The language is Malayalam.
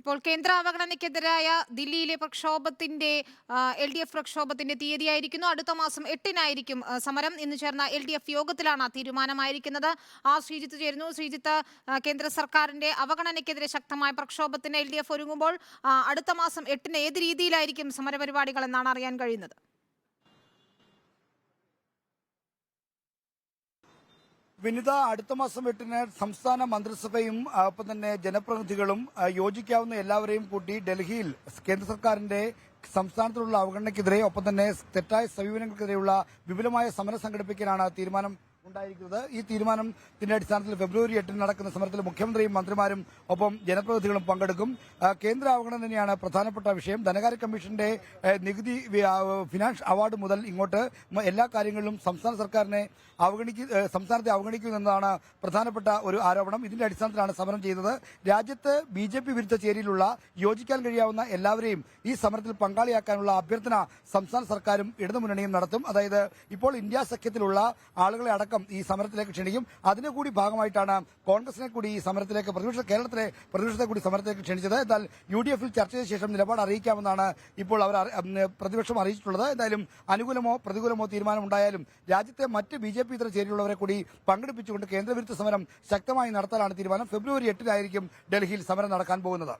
ഇപ്പോൾ കേന്ദ്ര അവഗണനയ്ക്കെതിരായ ദില്ലിയിലെ പ്രക്ഷോഭത്തിന്റെ എൽ ഡി എഫ് പ്രക്ഷോഭത്തിന്റെ തീയതിയായിരിക്കുന്നു. അടുത്ത മാസം എട്ടിനായിരിക്കും സമരം. ഇന്ന് ചേർന്ന എൽ ഡി എഫ് യോഗത്തിലാണ് തീരുമാനമായിരിക്കുന്നത്. ആ ശ്രീജിത്ത് ചേരുന്നു. ശ്രീജിത്ത് കേന്ദ്ര സർക്കാരിന്റെ അവഗണനയ്ക്കെതിരെ ശക്തമായ പ്രക്ഷോഭത്തിന് എൽ ഒരുങ്ങുമ്പോൾ അടുത്ത മാസം എട്ടിന് ഏത് രീതിയിലായിരിക്കും സമരപരിപാടികൾ എന്നാണ് അറിയാൻ കഴിയുന്നത്? വിനിത അടുത്ത മാസം എട്ടിന് സംസ്ഥാന മന്ത്രിസഭയും ഒപ്പം തന്നെ ജനപ്രതിനിധികളും യോജിക്കാവുന്ന എല്ലാവരെയും കൂട്ടി ഡൽഹിയിൽ കേന്ദ്ര സർക്കാരിന്റെ സംസ്ഥാനത്തിലുള്ള അവഗണനയ്ക്കെതിരെ ഒപ്പം തന്നെ തെറ്റായ സമീപനങ്ങൾക്കെതിരെയുള്ള വിപുലമായ സമരം സംഘടിപ്പിക്കാനാണ് തീരുമാനം. ഉണ്ടായിരിക്കുന്നത്. ഈ തീരുമാനത്തിന്റെ അടിസ്ഥാനത്തിൽ ഫെബ്രുവരി എട്ടിന് നടക്കുന്ന സമരത്തിൽ മുഖ്യമന്ത്രിയും മന്ത്രിമാരും ഒപ്പം ജനപ്രതിനിധികളും പങ്കെടുക്കും. കേന്ദ്ര അവഗണന തന്നെയാണ് പ്രധാനപ്പെട്ട വിഷയം. ധനകാര്യ കമ്മീഷന്റെ നികുതി ഫിനാൻസ് അവാർഡ് മുതൽ ഇങ്ങോട്ട് എല്ലാ കാര്യങ്ങളിലും സംസ്ഥാന സർക്കാരിനെ അവഗണിക്കു സംസ്ഥാനത്തെ അവഗണിക്കുന്നതാണ് പ്രധാനപ്പെട്ട ഒരു ആരോപണം. ഇതിന്റെ അടിസ്ഥാനത്തിലാണ് സമരം ചെയ്തത്. രാജ്യത്ത് ബി ജെ പി വിരുദ്ധ ചേരിയിലുള്ള യോജിക്കാൻ കഴിയാവുന്ന എല്ലാവരെയും ഈ സമരത്തിൽ പങ്കാളിയാക്കാനുള്ള അഭ്യർത്ഥന സംസ്ഥാന സർക്കാരും ഇടതുമുന്നണിയും നടത്തും. അതായത് ഇപ്പോൾ ഇന്ത്യ സഖ്യത്തിലുള്ള ആളുകളെ അടക്കം ഈ സമരത്തിലേക്ക് ക്ഷണിക്കും. അതിനു കൂടി ഭാഗമായിട്ടാണ് കോൺഗ്രസിനെ കൂടി ഈ സമരത്തിലേക്ക് പ്രതിപക്ഷ കേരളത്തിലെ പ്രതിപക്ഷത്തെ കൂടി സമരത്തിലേക്ക് ക്ഷണിച്ചത്. എന്നാൽ യു ഡി എഫിൽ ചർച്ച ചെയ്ത ശേഷം നിലപാട് അറിയിക്കാമെന്നാണ് ഇപ്പോൾ അവർ പ്രതിപക്ഷം അറിയിച്ചിട്ടുള്ളത്. എന്തായാലും അനുകൂലമോ പ്രതികൂലമോ തീരുമാനം ഉണ്ടായാലും രാജ്യത്തെ മറ്റ് ബി ജെ പി ഇതര ചേരിയുള്ളവരെ കൂടി പങ്കെടുപ്പിച്ചുകൊണ്ട് കേന്ദ്രവിരുദ്ധ സമരം ശക്തമായി നടത്താനാണ് തീരുമാനം. ഫെബ്രുവരി എട്ടിനായിരിക്കും ഡൽഹിയിൽ സമരം നടക്കാൻ പോകുന്നത്.